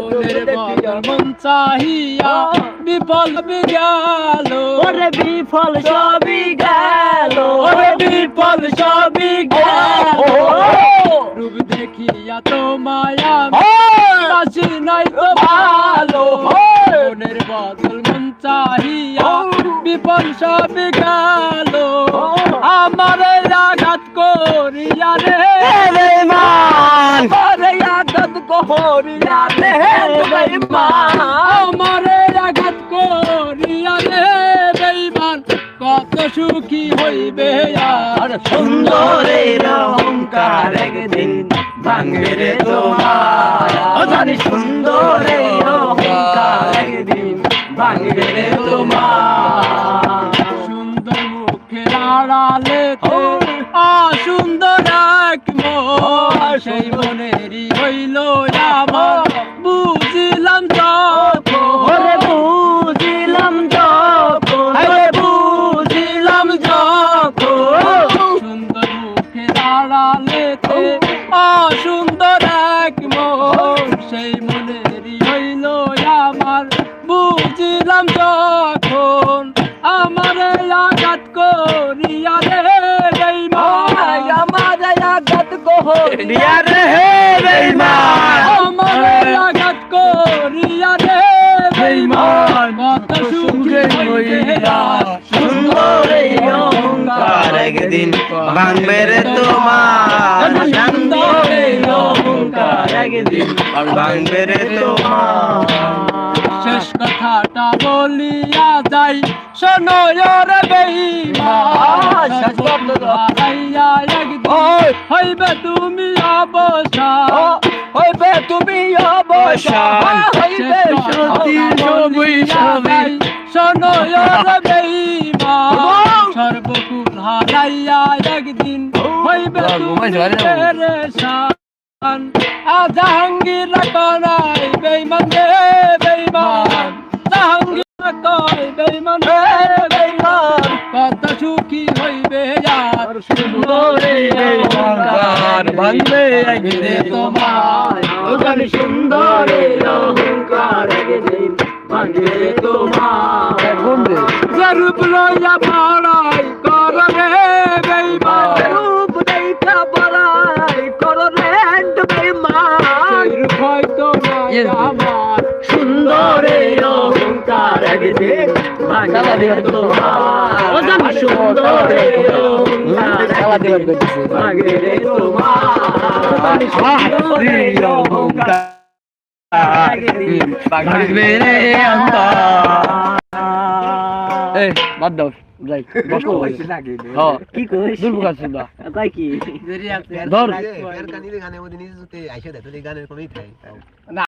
মনের মন চাহিয়া বিফল বিগেল ওরে বিফল সবই গেল। ওরে বিফল সবই গেল। রূপ দেখিয়া তো মায়া বাসি নাই তো ভালো মনের বাদল মন চাহিয়া বিফল সবই গেল। আমার আঘাত করিয়া রে। বেঈমান আমারে আঘাত করিয়া রে বেঈমান কত সুখী হইবে আর সুন্দরের অহংকার একদিন ভাঙবে রে তোমার। জানি সুন্দরের অহংকার একদিন ভাঙবে রে তোমার। সুন্দর মুখের আড়ালেতে অসুন্দর এক মন আমার আঘাত করিয়া রে হে বেঈমান। আমার আঘাত করিয়া রে বেঈমান। কত সুখে হইয়া সুন্দরের অহংকার। একদিন ভাঙবে রে তোমার। সুন্দরের অহংকার। একদিন ভাঙবে রে তোমার। শেষ কথাটা বলিয়া যাই। শোনো রে বেঈমান। শেষ কথাটা- একদিন ওই। হইবে তুমি অবসা হইবে তুমি অবসান হইবে সবই সবই। সর্বকুল হারাইয়া একদিন হইবে তুমি। পেরেশান। আ জাহাঙ্গীর কনাই বেঈমান রে বেঈমান। জাহাঙ্গীর কয় বেঈমান রে বেঈমান। কত সুখী হইবে আর সুন্দরের অহংকার। ভাঙবে একদিন তোমার ও জানি সুন্দরের অহংকার একদিন ভাঙবে তোমার জরুপ লইয়া পাড়াই বেঈমান রূপ রূপ হয়তো নাই আমার। সুন্দরের অহংকার অহংকার একদিন ভাঙবে তোমার। সুন্দরের অহংকার একদিন ভাঙবে রে এই বাদ দাও। যাই বসো। কি কইছ দুর্গা সুদা কই কি? ধর। গানের গানের মধ্যে নিজে আইসে দেয় তো গানের কোনোই থাকে